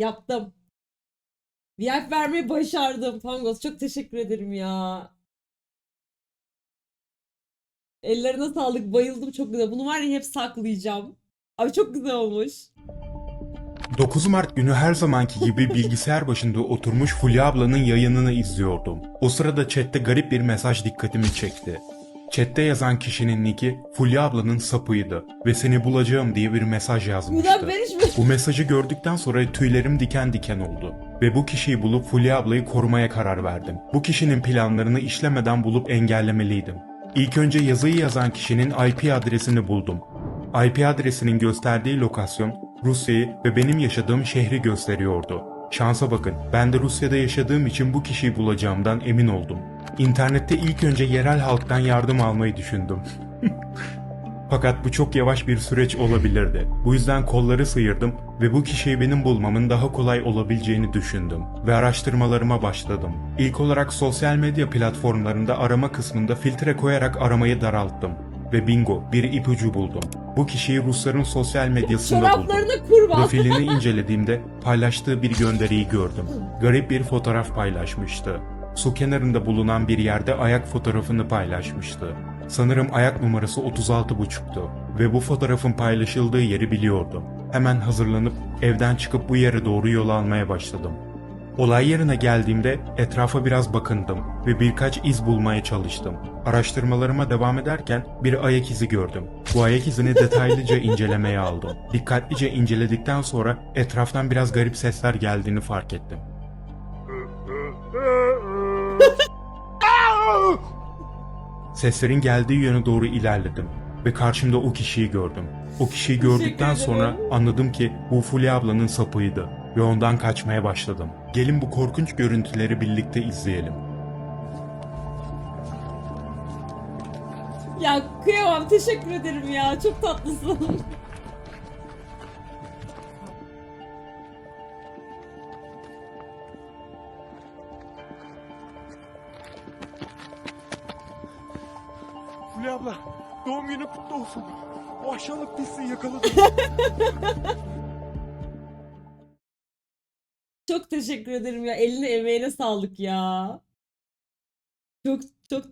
Yaptım. VIP vermeyi başardım. Pangos çok teşekkür ederim ya. Ellerine sağlık. Bayıldım çok güzel. Bunu var ya hep saklayacağım. Abi çok güzel olmuş. 9 Mart günü her zamanki gibi bilgisayar başında oturmuş Fulya ablanın yayınını izliyordum. O sırada chatte garip bir mesaj dikkatimi çekti. Chatte yazan kişinin nicki Fulya ablanın sapıydı ve seni bulacağım diye bir mesaj yazmıştı. Bu mesajı gördükten sonra tüylerim diken diken oldu. Ve bu kişiyi bulup Fulya ablayı korumaya karar verdim. Bu kişinin planlarını işlemeden bulup engellemeliydim. İlk önce yazıyı yazan kişinin IP adresini buldum. IP adresinin gösterdiği lokasyon Rusya'yı ve benim yaşadığım şehri gösteriyordu. Şansa bakın, ben de Rusya'da yaşadığım için bu kişiyi bulacağımdan emin oldum. İnternette ilk önce yerel halktan yardım almayı düşündüm. Fakat bu çok yavaş bir süreç olabilirdi. Bu yüzden kolları sıyırdım ve bu kişiyi benim bulmamın daha kolay olabileceğini düşündüm ve araştırmalarıma başladım. İlk olarak sosyal medya platformlarında arama kısmında filtre koyarak aramayı daralttım ve bingo bir ipucu buldum. Bu kişiyi Rusların sosyal medyasında buldum. Kurban. Profilini incelediğimde paylaştığı bir gönderiyi gördüm. Garip bir fotoğraf paylaşmıştı. Su kenarında bulunan bir yerde ayak fotoğrafını paylaşmıştı. Sanırım ayak numarası 36.5'tu ve bu fotoğrafın paylaşıldığı yeri biliyordum. Hemen hazırlanıp evden çıkıp bu yere doğru yol almaya başladım. Olay yerine geldiğimde etrafa biraz bakındım ve birkaç iz bulmaya çalıştım. Araştırmalarıma devam ederken bir ayak izi gördüm. Bu ayak izini detaylıca incelemeye aldım. Dikkatlice inceledikten sonra etraftan biraz garip sesler geldiğini fark ettim. Seslerin geldiği yöne doğru ilerledim ve karşımda o kişiyi gördüm. O kişiyi gördükten sonra anladım ki bu Fulya ablanın sapıydı ve ondan kaçmaya başladım. Gelin bu korkunç görüntüleri birlikte izleyelim. Ya kıyamam teşekkür ederim ya. Çok tatlısın. Fulya abla doğum günü kutlu olsun. O aşağılık pisliği yakaladım. Çok teşekkür ederim ya. Eline emeğine sağlık ya. Çok